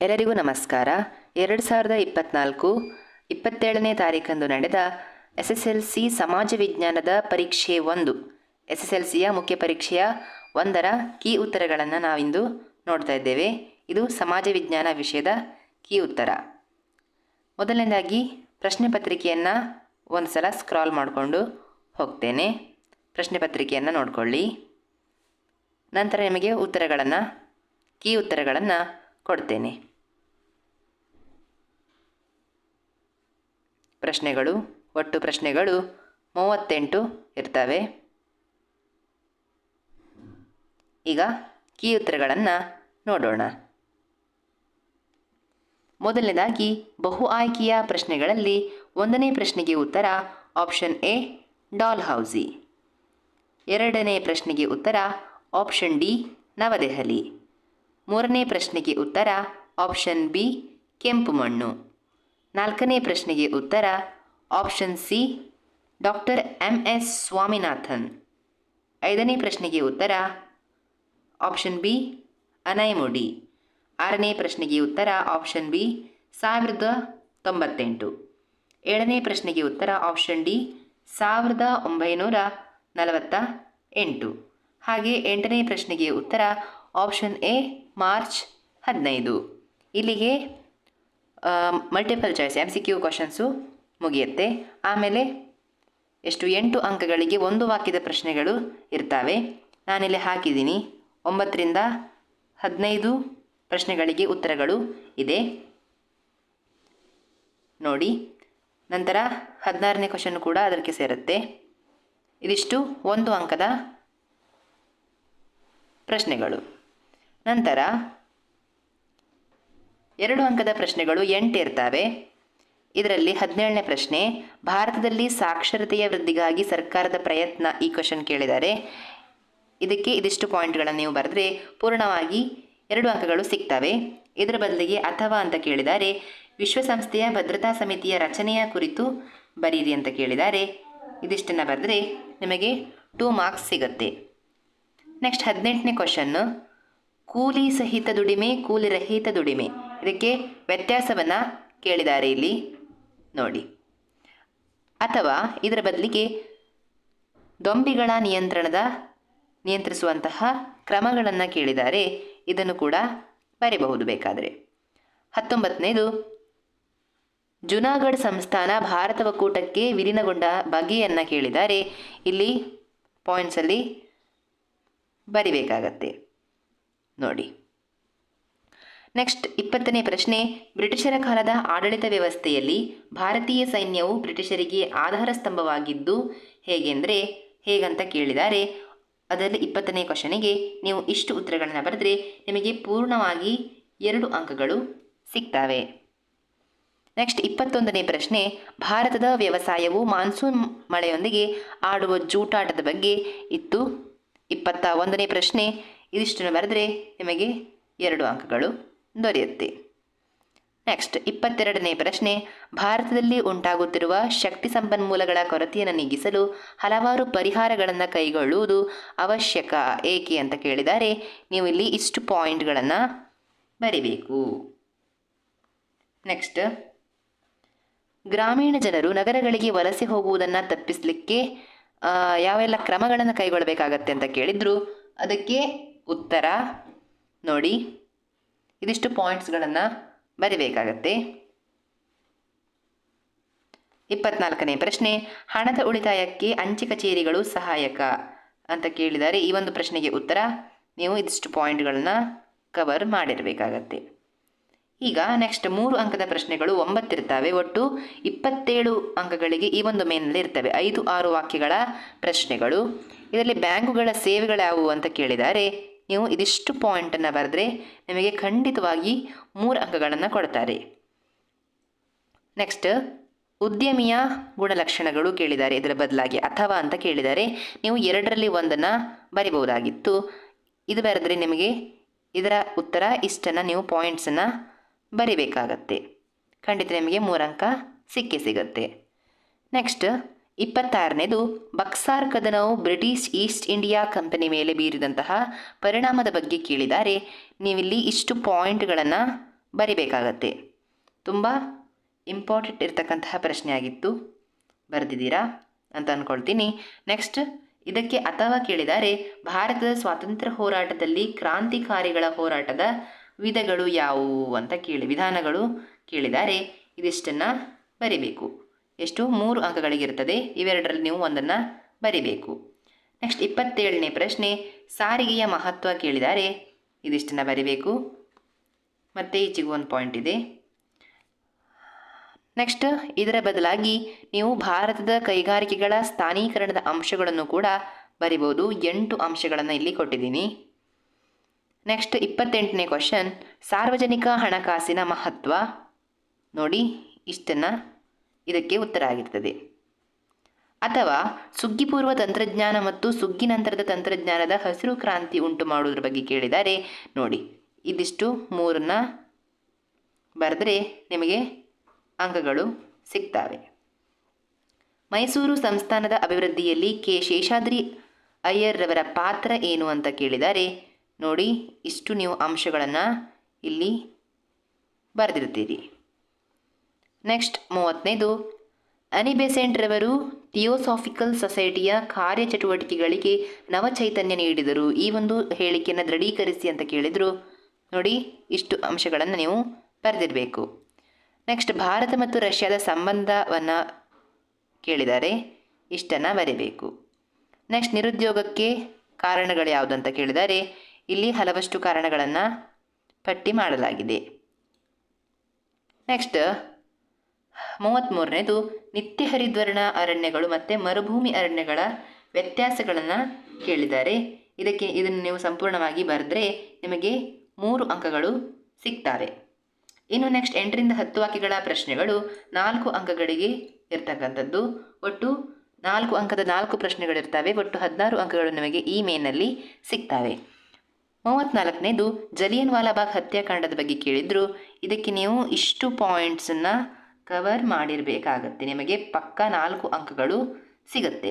ಎಲ್ಲರಿಗೂ ನಮಸ್ಕಾರ. ಎರಡು ಸಾವಿರದ ಇಪ್ಪತ್ನಾಲ್ಕು ಇಪ್ಪತ್ತೇಳನೇ ತಾರೀಕಂದು ನಡೆದ ಎಸ್ ಎಸ್ ಎಲ್ ಸಿ ಸಮಾಜ ವಿಜ್ಞಾನದ ಪರೀಕ್ಷೆ ಒಂದು. ಎಸ್ ಎಸ್ ಎಲ್ ಸಿಯ ಮುಖ್ಯ ಪರೀಕ್ಷೆಯ ಒಂದರ ಕೀ ಉತ್ತರಗಳನ್ನು ನಾವಿಂದು ನೋಡ್ತಾ ಇದ್ದೇವೆ. ಇದು ಸಮಾಜ ವಿಜ್ಞಾನ ವಿಷಯದ ಕೀ ಉತ್ತರ. ಮೊದಲನೇದಾಗಿ ಪ್ರಶ್ನೆ ಪತ್ರಿಕೆಯನ್ನು ಒಂದು ಸಲ ಸ್ಕ್ರಾಲ್ ಮಾಡಿಕೊಂಡು ಹೋಗ್ತೇನೆ. ಪ್ರಶ್ನೆ ಪತ್ರಿಕೆಯನ್ನು ನೋಡಿಕೊಳ್ಳಿ. ನಂತರ ನಿಮಗೆ ಉತ್ತರಗಳನ್ನು, ಕೀ ಉತ್ತರಗಳನ್ನು ಕೊಡ್ತೇನೆ. ಪ್ರಶ್ನೆಗಳು, ಒಟ್ಟು ಪ್ರಶ್ನೆಗಳು ಮೂವತ್ತೆಂಟು ಇರ್ತವೆ. ಈಗ ಕೀ ಉತ್ತರಗಳನ್ನು ನೋಡೋಣ. ಮೊದಲನೇದಾಗಿ, ಬಹು ಆಯ್ಕೆಯ ಪ್ರಶ್ನೆಗಳಲ್ಲಿ ಒಂದನೇ ಪ್ರಶ್ನೆಗೆ ಉತ್ತರ ಆಪ್ಷನ್ ಎ, ಡಾಲ್ ಹೌಸಿ. ಎರಡನೇ ಪ್ರಶ್ನೆಗೆ ಉತ್ತರ ಆಪ್ಷನ್ ಡಿ, ನವದೆಹಲಿ. ಮೂರನೇ ಪ್ರಶ್ನೆಗೆ ಉತ್ತರ ಆಪ್ಷನ್ ಬಿ, ಕೆಂಪು ಮಣ್ಣು. ನಾಲ್ಕನೇ ಪ್ರಶ್ನೆಗೆ ಉತ್ತರ option C, doctor M S Swaminathan. ಐದನೇ ಪ್ರಶ್ನೆಗೆ ಉತ್ತರ ಆಪ್ಷನ್ ಬಿ ಅನೈಮುಡಿ ಆರನೇ ಪ್ರಶ್ನೆಗೆ ಉತ್ತರ ಆಪ್ಷನ್ ಬಿ, ಸಾವಿರದ ತೊಂಬತ್ತೆಂಟು. ಏಳನೇ ಪ್ರಶ್ನೆಗೆ ಉತ್ತರ ಆಪ್ಷನ್ ಡಿ, ಸಾವಿರದ ಒಂಬೈನೂರ ನಲವತ್ತ ಎಂಟು. ಹಾಗೆ ಎಂಟನೇ ಪ್ರಶ್ನೆಗೆ ಉತ್ತರ ಆಪ್ಷನ್ ಎ, ಮಾರ್ಚ್ ಹದಿನೈದು. ಇಲ್ಲಿಗೆ multiple choice M C Q questions ಮುಗಿಯುತ್ತೆ. ಆಮೇಲೆ ಎಷ್ಟು ಎಂಟು ಅಂಕಗಳಿಗೆ ಒಂದು ವಾಕ್ಯದ ಪ್ರಶ್ನೆಗಳು ಇರ್ತವೆ. ನಾನಿಲ್ಲಿ ಹಾಕಿದ್ದೀನಿ. ಒಂಬತ್ತರಿಂದ ಹದಿನೈದು ಪ್ರಶ್ನೆಗಳಿಗೆ ಉತ್ತರಗಳು ಇದೆ. ನೋಡಿ, ನಂತರ ಹದಿನಾರನೇ ಕ್ವಶನ್ ಕೂಡ ಅದಕ್ಕೆ ಸೇರುತ್ತೆ. ಇದಿಷ್ಟು ಒಂದು ಅಂಕದ ಪ್ರಶ್ನೆಗಳು. ನಂತರ ಎರಡು ಅಂಕದ ಪ್ರಶ್ನೆಗಳು ಎಂಟು ಇರ್ತವೆ. ಇದರಲ್ಲಿ ಹದಿನೇಳನೇ ಪ್ರಶ್ನೆ, ಭಾರತದಲ್ಲಿ ಸಾಕ್ಷರತೆಯ ವೃದ್ಧಿಗಾಗಿ ಸರ್ಕಾರದ ಪ್ರಯತ್ನ ಈ ಕ್ವಶನ್ ಕೇಳಿದ್ದಾರೆ. ಇದಕ್ಕೆ ಇದಿಷ್ಟು ಪಾಯಿಂಟ್ಗಳನ್ನು ನೀವು ಬರೆದ್ರೆ ಪೂರ್ಣವಾಗಿ ಎರಡು ಅಂಕಗಳು ಸಿಗ್ತವೆ. ಇದರ ಬದಲಿಗೆ ಅಥವಾ ಅಂತ ಕೇಳಿದ್ದಾರೆ. ವಿಶ್ವಸಂಸ್ಥೆಯ ಭದ್ರತಾ ಸಮಿತಿಯ ರಚನೆಯ ಕುರಿತು ಬರೀರಿ ಅಂತ ಕೇಳಿದ್ದಾರೆ. ಇದಿಷ್ಟನ್ನು ಬರೆದ್ರೆ ನಿಮಗೆ ಟೂ ಮಾರ್ಕ್ಸ್ ಸಿಗುತ್ತೆ. ನೆಕ್ಸ್ಟ್ ಹದಿನೆಂಟನೇ ಕ್ವಶನ್ನು ಕೂಲಿ ಸಹಿತ ದುಡಿಮೆ ಕೂಲಿರಹಿತ ದುಡಿಮೆ. ಇದಕ್ಕೆ ವ್ಯತ್ಯಾಸವನ್ನು ಕೇಳಿದ್ದಾರೆ ಇಲ್ಲಿ. ನೋಡಿ. ಅಥವಾ ಇದರ ಬದಲಿಗೆ ದೊಂಬಿಗಳ ನಿಯಂತ್ರಣದ ನಿಯಂತ್ರಿಸುವಂತಹ ಕ್ರಮಗಳನ್ನು ಕೇಳಿದ್ದಾರೆ ಇದನ್ನು ಕೂಡ ಬರೆಯಬಹುದು ಬೇಕಾದರೆ. ಹತ್ತೊಂಬತ್ತನೇದು, ಜುನಾಗಢ್ ಸಂಸ್ಥಾನ ಭಾರತ ಒಕ್ಕೂಟಕ್ಕೆ ವಿಲೀನಗೊಂಡ ಬಗೆಯನ್ನು ಕೇಳಿದ್ದಾರೆ ಇಲ್ಲಿ ಪಾಯಿಂಟ್ಸಲ್ಲಿ ಬರಿಬೇಕಾಗತ್ತೆ. ನೋಡಿ. ನೆಕ್ಸ್ಟ್ ಇಪ್ಪತ್ತನೇ ಪ್ರಶ್ನೆ, ಬ್ರಿಟಿಷರ ಕಾಲದ ಆಡಳಿತ ವ್ಯವಸ್ಥೆಯಲ್ಲಿ ಭಾರತೀಯ ಸೈನ್ಯವು ಬ್ರಿಟಿಷರಿಗೆ ಆಧಾರ ಸ್ತಂಭವಾಗಿದ್ದು ಹೇಗೆಂದರೆ, ಹೇಗಂತ ಕೇಳಿದ್ದಾರೆ ಅದರಲ್ಲಿ ಇಪ್ಪತ್ತನೇ ಕ್ವಶನಿಗೆ ನೀವು ಇಷ್ಟು ಉತ್ತರಗಳನ್ನು ಬರೆದರೆ ನಿಮಗೆ ಪೂರ್ಣವಾಗಿ ಎರಡು ಅಂಕಗಳು ಸಿಗ್ತವೆ. ನೆಕ್ಸ್ಟ್ ಇಪ್ಪತ್ತೊಂದನೇ ಪ್ರಶ್ನೆ, ಭಾರತದ ವ್ಯವಸಾಯವು ಮಾನ್ಸೂನ್ ಮಳೆಯೊಂದಿಗೆ ಆಡುವ ಜೂಟಾಟದ ಬಗ್ಗೆ ಇತ್ತು. ಇಪ್ಪತ್ತ ಒಂದನೇ ಪ್ರಶ್ನೆ, ಇದಿಷ್ಟನ್ನು ಬರೆದರೆ ನಿಮಗೆ ಎರಡು ಅಂಕಗಳು ದೊರೆಯುತ್ತೆ. ನೆಕ್ಸ್ಟ್ ಇಪ್ಪತ್ತೆರಡನೇ ಪ್ರಶ್ನೆ. ಭಾರತದಲ್ಲಿ ಉಂಟಾಗುತ್ತಿರುವ ಶಕ್ತಿ ಸಂಪನ್ಮೂಲಗಳ ಕೊರತೆಯನ್ನು ನೀಗಿಸಲು ಹಲವಾರು ಪರಿಹಾರಗಳನ್ನು ಕೈಗೊಳ್ಳುವುದು ಅವಶ್ಯಕ, ಏಕೆ ಅಂತ ಕೇಳಿದರೆ, ನೀವು ಇಲ್ಲಿ ಇಷ್ಟು ಪಾಯಿಂಟ್ಗಳನ್ನು ಬರಿಬೇಕು. ನೆಕ್ಸ್ಟ್ ಗ್ರಾಮೀಣ ಜನರು ನಗರಗಳಿಗೆ ವಲಸೆ ಹೋಗುವುದನ್ನು ತಪ್ಪಿಸಲಿಕ್ಕೆ ಯಾವೆಲ್ಲ ಕ್ರಮಗಳನ್ನು ಕೈಗೊಳ್ಳಬೇಕಾಗತ್ತೆ ಅಂತ ಕೇಳಿದ್ರು. ಅದಕ್ಕೆ ಉತ್ತರ ನೋಡಿ. ಇದಿಷ್ಟು ಪಾಯಿಂಟ್ಸ್ಗಳನ್ನು ಬರಿಬೇಕಾಗತ್ತೆ. ಇಪ್ಪತ್ನಾಲ್ಕನೇ ಪ್ರಶ್ನೆ, ಹಣದ ಉಳಿತಾಯಕ್ಕೆ ಅಂಚೆ ಕಚೇರಿಗಳು ಸಹಾಯಕ ಅಂತ ಕೇಳಿದರೆ ಈ ಒಂದು ಪ್ರಶ್ನೆಗೆ ಉತ್ತರ, ನೀವು ಇದಿಷ್ಟು ಪಾಯಿಂಟ್ಗಳನ್ನು ಕವರ್ ಮಾಡಿರಬೇಕಾಗತ್ತೆ. ಈಗ ನೆಕ್ಸ್ಟ್ ಮೂರು ಅಂಕದ ಪ್ರಶ್ನೆಗಳು ಒಂಬತ್ತಿರ್ತವೆ ಒಟ್ಟು ಇಪ್ಪತ್ತೇಳು ಅಂಕಗಳಿಗೆ ಈ ಒಂದು ಮೇನಲ್ಲಿ ಇರ್ತವೆ. ಐದು, ಆರು ವಾಕ್ಯಗಳ ಪ್ರಶ್ನೆಗಳು. ಇದರಲ್ಲಿ ಬ್ಯಾಂಕುಗಳ ಸೇವೆಗಳು ಯಾವುವು ಅಂತ ಕೇಳಿದ್ದಾರೆ. ನೀವು ಇದಿಷ್ಟು ಪಾಯಿಂಟನ್ನು ಬರೆದ್ರೆ ನಿಮಗೆ ಖಂಡಿತವಾಗಿ ಮೂರು ಅಂಕಗಳನ್ನು ಕೊಡ್ತಾರೆ. ನೆಕ್ಸ್ಟ್ ಉದ್ಯಮಿಯ ಗುಣಲಕ್ಷಣಗಳು ಕೇಳಿದ್ದಾರೆ. ಇದರ ಬದಲಾಗಿ ಅಥವಾ ಅಂತ ಕೇಳಿದ್ದಾರೆ ನೀವು ಎರಡರಲ್ಲಿ ಒಂದನ್ನು ಬರಿಬಹುದಾಗಿತ್ತು. ಇದು ಬರೆದ್ರೆ ನಿಮಗೆ ಇದರ ಉತ್ತರ ಇಷ್ಟನ್ನು ನೀವು ಪಾಯಿಂಟ್ಸನ್ನು ಬರಿಬೇಕಾಗತ್ತೆ. ಖಂಡಿತ ನಿಮಗೆ ಮೂರಂಕ ಸಿಕ್ಕೇ ಸಿಗುತ್ತೆ. ನೆಕ್ಸ್ಟ್ ಇಪ್ಪತ್ತಾರನೇದು ಬಕ್ಸಾರ್ ಕದನವು ಬ್ರಿಟಿಷ್ ಈಸ್ಟ್ ಇಂಡಿಯಾ ಕಂಪನಿ ಮೇಲೆ ಬೀರಿದಂತಹ ಪರಿಣಾಮದ ಬಗ್ಗೆ ಕೇಳಿದ್ದಾರೆ ನೀವಿಲ್ಲಿ ಇಷ್ಟು ಪಾಯಿಂಟ್ಗಳನ್ನು ಬರಿಬೇಕಾಗತ್ತೆ. ತುಂಬ ಇಂಪಾರ್ಟೆಂಟ್ ಇರತಕ್ಕಂತಹ ಪ್ರಶ್ನೆ ಆಗಿತ್ತು ಬರೆದಿದ್ದೀರಾ? ಅಂತ ಅಂದ್ಕೊಳ್ತೀನಿ ನೆಕ್ಸ್ಟ್, ಇದಕ್ಕೆ ಅಥವಾ ಕೇಳಿದರೆ ಭಾರತದ ಸ್ವಾತಂತ್ರ್ಯ ಹೋರಾಟದಲ್ಲಿ ಕ್ರಾಂತಿಕಾರಿಗಳ ಹೋರಾಟದ ವಿಧಗಳು ಯಾವುವು ಅಂತ ಕೇಳಿ, ವಿಧಾನಗಳು ಕೇಳಿದ್ದಾರೆ ಇದಿಷ್ಟನ್ನು ಬರಿಬೇಕು. ಎಷ್ಟು ಮೂರು ಅಂಕಗಳಿಗಿರ್ತದೆ ಇವೆರಡರಲ್ಲಿ ನೀವು ಒಂದನ್ನು ಬರಿಬೇಕು. ನೆಕ್ಸ್ಟ್ ಇಪ್ಪತ್ತೇಳನೇ ಪ್ರಶ್ನೆ, ಸಾರಿಗೆಯ ಮಹತ್ವ ಕೇಳಿದ್ದಾರೆ ಇದಿಷ್ಟನ್ನು ಬರಿಬೇಕು. ಮತ್ತು ಈಚೆಗೂ ಒಂದು ಪಾಯಿಂಟ್ ಇದೆ. ನೆಕ್ಸ್ಟ್ ಇದರ ಬದಲಾಗಿ ನೀವು ಭಾರತದ ಕೈಗಾರಿಕೆಗಳ ಸ್ಥಾನೀಕರಣದ ಅಂಶಗಳನ್ನು ಕೂಡ ಬರಿಬೋದು. ಎಂಟು ಅಂಶಗಳನ್ನು ಇಲ್ಲಿ ಕೊಟ್ಟಿದ್ದೀನಿ. ನೆಕ್ಸ್ಟ್ ಇಪ್ಪತ್ತೆಂಟನೇ ಕ್ವಶನ್ ಸಾರ್ವಜನಿಕ ಹಣಕಾಸಿನ ಮಹತ್ವ. ನೋಡಿ, ಇಷ್ಟನ್ನು ಇದಕ್ಕೆ ಉತ್ತರ ಆಗಿರ್ತದೆ. ಅಥವಾ ಸುಗ್ಗಿಪೂರ್ವ ತಂತ್ರಜ್ಞಾನ ಮತ್ತು ಸುಗ್ಗಿ ನಂತರದ ತಂತ್ರಜ್ಞಾನದ ಹಸಿರು ಕ್ರಾಂತಿ ಉಂಟು ಮಾಡುವುದರ ಬಗ್ಗೆ ಕೇಳಿದರೆ ನೋಡಿ. ಇದಿಷ್ಟು ಮೂರನ್ನ ಬರೆದರೆ ನಿಮಗೆ ಅಂಕಗಳು ಸಿಗ್ತವೆ. ಮೈಸೂರು ಸಂಸ್ಥಾನದ ಅಭಿವೃದ್ಧಿಯಲ್ಲಿ ಕೆ. ಶೇಷಾದ್ರಿ ಅಯ್ಯರ್ರವರ ಪಾತ್ರ ಏನು ಅಂತ ಕೇಳಿದರೆ ನೋಡಿ ಇಷ್ಟು ನೀವು ಅಂಶಗಳನ್ನು ಇಲ್ಲಿ ಬರೆದಿರ್ತೀರಿ ನೆಕ್ಸ್ಟ್ ಮೂವತ್ತನೇದು ಅನಿಬೆಸೆಂಟ್ರವರು ಥಿಯೋಸಾಫಿಕಲ್ ಸೊಸೈಟಿಯ ಕಾರ್ಯಚಟುವಟಿಕೆಗಳಿಗೆ ನವಚೈತನ್ಯ ನೀಡಿದರು. ಈ ಒಂದು ಹೇಳಿಕೆಯನ್ನು ದೃಢೀಕರಿಸಿ ಅಂತ ಕೇಳಿದರು. ನೋಡಿ, ಇಷ್ಟು ಅಂಶಗಳನ್ನು ನೀವು ಬರೆದಿರಬೇಕು. ನೆಕ್ಸ್ಟ್ ಭಾರತ ಮತ್ತು ರಷ್ಯಾದ ಸಂಬಂಧವನ್ನು ಕೇಳಿದ್ದಾರೆ ಇಷ್ಟನ್ನು ಬರೀಬೇಕು. ನೆಕ್ಸ್ಟ್ ನಿರುದ್ಯೋಗಕ್ಕೆ ಕಾರಣಗಳು ಯಾವುದು ಅಂತ ಕೇಳಿದರೆ, ಇಲ್ಲಿ ಹಲವಷ್ಟು ಕಾರಣಗಳನ್ನು ಪಟ್ಟಿ ಮಾಡಲಾಗಿದೆ. ನೆಕ್ಸ್ಟ್ ಮೂವತ್ತ್ಮೂರನೇದು ನಿತ್ಯ ಹರಿದ್ವರ್ಣ ಅರಣ್ಯಗಳು ಮತ್ತು ಮರುಭೂಮಿ ಅರಣ್ಯಗಳ ವ್ಯತ್ಯಾಸಗಳನ್ನು ಕೇಳಿದ್ದಾರೆ. ಇದಕ್ಕೆ ಇದನ್ನು ನೀವು ಸಂಪೂರ್ಣವಾಗಿ ಬರೆದ್ರೆ ನಿಮಗೆ ಮೂರು ಅಂಕಗಳು ಸಿಗ್ತವೆ. ಇನ್ನು ನೆಕ್ಸ್ಟ್ ಎಂಟರಿಂದ ಹತ್ತು ವಾಕ್ಯಗಳ ಪ್ರಶ್ನೆಗಳು ನಾಲ್ಕು ಅಂಕಗಳಿಗೆ ಇರ್ತಕ್ಕಂಥದ್ದು. ಒಟ್ಟು ನಾಲ್ಕು ಅಂಕದ ನಾಲ್ಕು ಪ್ರಶ್ನೆಗಳಿರ್ತವೆ. ಒಟ್ಟು ಹದಿನಾರು ಅಂಕಗಳು ನಿಮಗೆ ಈ ಮೇನಲ್ಲಿ ಸಿಗ್ತವೆ. ಮೂವತ್ತ್ನಾಲ್ಕನೇದು ಜಲಿಯನ್ ವಾಲಾಬಾಗ್ ಹತ್ಯಾಕಾಂಡದ ಬಗ್ಗೆ ಕೇಳಿದ್ರು. ಇದಕ್ಕೆ ನೀವು ಇಷ್ಟು ಪಾಯಿಂಟ್ಸನ್ನು ಕವರ್ ಮಾಡಿರಬೇಕಾಗತ್ತೆ. ನಿಮಗೆ ಪಕ್ಕ ನಾಲ್ಕು ಅಂಕಗಳು ಸಿಗುತ್ತೆ.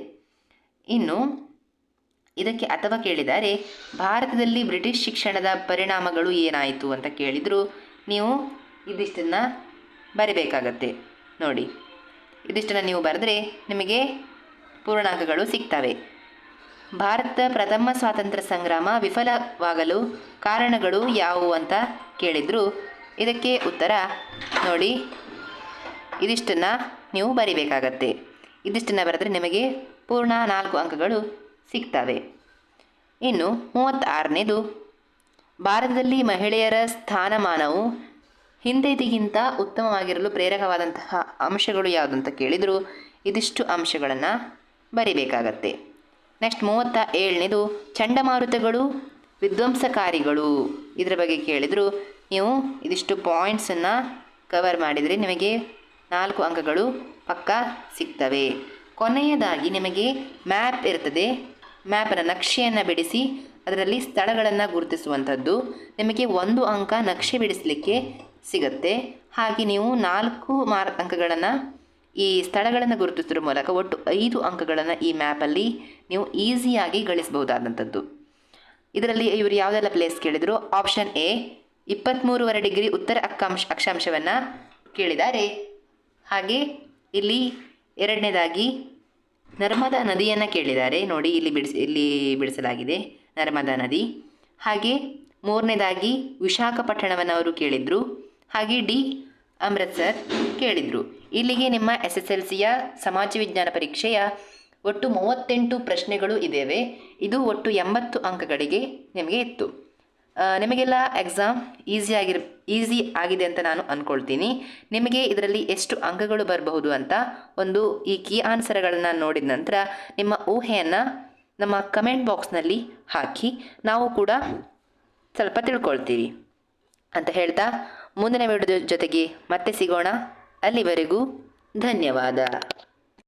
ಇನ್ನು ಇದಕ್ಕೆ ಅಥವಾ ಕೇಳಿದರೆ, ಭಾರತದಲ್ಲಿ ಬ್ರಿಟಿಷ್ ಶಿಕ್ಷಣದ ಪರಿಣಾಮಗಳು ಏನಾಯಿತು ಅಂತ ಕೇಳಿದರೂ ನೀವು ಇದಿಷ್ಟನ್ನು ಬರಿಬೇಕಾಗತ್ತೆ. ನೋಡಿ, ಇದಿಷ್ಟನ್ನು ನೀವು ಬರೆದ್ರೆ ನಿಮಗೆ ಪೂರ್ಣಾಂಕಗಳು ಸಿಗ್ತವೆ. ಭಾರತ ಪ್ರಥಮ ಸ್ವಾತಂತ್ರ್ಯ ಸಂಗ್ರಾಮ ವಿಫಲವಾಗಲು ಕಾರಣಗಳು ಯಾವುವು ಅಂತ ಕೇಳಿದರು ಇದಕ್ಕೆ ಉತ್ತರ ನೋಡಿ. ಇದಿಷ್ಟನ್ನು ನೀವು ಬರಿಬೇಕಾಗತ್ತೆ. ಇದಿಷ್ಟನ್ನು ಬರೆದ್ರೆ ನಿಮಗೆ ಪೂರ್ಣ ನಾಲ್ಕು ಅಂಕಗಳು ಸಿಗ್ತವೆ. ಇನ್ನು ಮೂವತ್ತಾರನೇದು, ಭಾರತದಲ್ಲಿ ಮಹಿಳೆಯರ ಸ್ಥಾನಮಾನವು ಹಿಂದೆದಿಗಿಂತ ಉತ್ತಮವಾಗಿರಲು ಪ್ರೇರಕವಾದಂತಹ ಅಂಶಗಳು ಯಾವುದು ಅಂತ ಕೇಳಿದರು. ಇದಿಷ್ಟು ಅಂಶಗಳನ್ನು ಬರಿಬೇಕಾಗತ್ತೆ. ನೆಕ್ಸ್ಟ್ ಮೂವತ್ತ ಏಳನೇದು, ಚಂಡಮಾರುತಗಳು ವಿಧ್ವಂಸಕಾರಿಗಳು. ಇದರ ಬಗ್ಗೆ ಕೇಳಿದರೂ. ನೀವು ಇದಿಷ್ಟು ಪಾಯಿಂಟ್ಸನ್ನು ಕವರ್ ಮಾಡಿದರೆ ನಿಮಗೆ ನಾಲ್ಕು ಅಂಕಗಳು ಪಕ್ಕ ಸಿಗ್ತವೆ. ಕೊನೆಯದಾಗಿ ನಿಮಗೆ ಮ್ಯಾಪ್ ಇರ್ತದೆ ಮ್ಯಾಪನ ನಕ್ಷೆಯನ್ನು ಬಿಡಿಸಿ ಅದರಲ್ಲಿ ಸ್ಥಳಗಳನ್ನು ಗುರುತಿಸುವಂಥದ್ದು. ನಿಮಗೆ ಒಂದು ಅಂಕ ನಕ್ಷೆ ಬಿಡಿಸಲಿಕ್ಕೆ ಸಿಗುತ್ತೆ. ಹಾಗೆ ನೀವು ನಾಲ್ಕು ಮಾರ್ ಅಂಕಗಳನ್ನು ಈ ಸ್ಥಳಗಳನ್ನು ಗುರುತಿಸುವ ಮೂಲಕ ಒಟ್ಟು ಐದು ಅಂಕಗಳನ್ನು ಈ ಮ್ಯಾಪಲ್ಲಿ ನೀವು ಈಸಿಯಾಗಿ ಗಳಿಸಬಹುದಾದಂಥದ್ದು. ಇದರಲ್ಲಿ ಇವರು ಯಾವುದೆಲ್ಲ ಪ್ಲೇಸ್ ಕೇಳಿದರು? ಆಪ್ಷನ್ ಎ ಇಪ್ಪತ್ತ್ಮೂರುವರೆ ಡಿಗ್ರಿ ಉತ್ತರ ಅಕ್ಷಾಂಶ ಅಕ್ಷಾಂಶವನ್ನು ಕೇಳಿದ್ದಾರೆ ಹಾಗೆ ಇಲ್ಲಿ ಎರಡನೇದಾಗಿ ನರ್ಮದಾ ನದಿಯನ್ನು ಕೇಳಿದ್ದಾರೆ. ನೋಡಿ, ಇಲ್ಲಿ ಬಿಡಿಸಿ, ಇಲ್ಲಿ ಬಿಡಿಸಲಾಗಿದೆ ನರ್ಮದಾ ನದಿ. ಹಾಗೆ ಮೂರನೇದಾಗಿ ವಿಶಾಖಪಟ್ಟಣವನ್ನು ಅವರು ಕೇಳಿದರು. ಹಾಗೆ ಡಿ ಅಮೃತ್ಸರ್ ಕೇಳಿದರು. ಇಲ್ಲಿಗೆ ನಿಮ್ಮ ಎಸ್ ಎಸ್ ಎಲ್ ಸಿಯ ಸಮಾಜ ವಿಜ್ಞಾನ ಪರೀಕ್ಷೆಯ ಒಟ್ಟು ಮೂವತ್ತೆಂಟು ಪ್ರಶ್ನೆಗಳು ಇದ್ದೇವೆ ಇದು ಒಟ್ಟು ಎಂಬತ್ತು ಅಂಕಗಳಿಗೆ ನಿಮಗೆ ಇತ್ತು. ನಿಮಗೆಲ್ಲ ಎಕ್ಸಾಮ್ ಈಸಿ ಆಗಿರ್ ಈಸಿ ಆಗಿದೆ ಅಂತ ನಾನು ಅಂದ್ಕೊಳ್ತೀನಿ ನಿಮಗೆ ಇದರಲ್ಲಿ ಎಷ್ಟು ಅಂಕಗಳು ಬರಬಹುದು ಅಂತ ಒಂದು ಈ ಕೀ ಆನ್ಸರ್ಗಳನ್ನು ನೋಡಿದ ನಂತರ ನಿಮ್ಮ ಊಹೆಯನ್ನು ನಮ್ಮ ಕಮೆಂಟ್ ಬಾಕ್ಸ್ನಲ್ಲಿ ಹಾಕಿ, ನಾವು ಕೂಡ ಸ್ವಲ್ಪ ತಿಳ್ಕೊಳ್ತೀವಿ ಅಂತ ಹೇಳ್ತಾ ಮುಂದಿನ ವಿಡಿಯೋದ ಜೊತೆಗೆ ಮತ್ತೆ ಸಿಗೋಣ. ಅಲ್ಲಿವರೆಗೂ ಧನ್ಯವಾದ.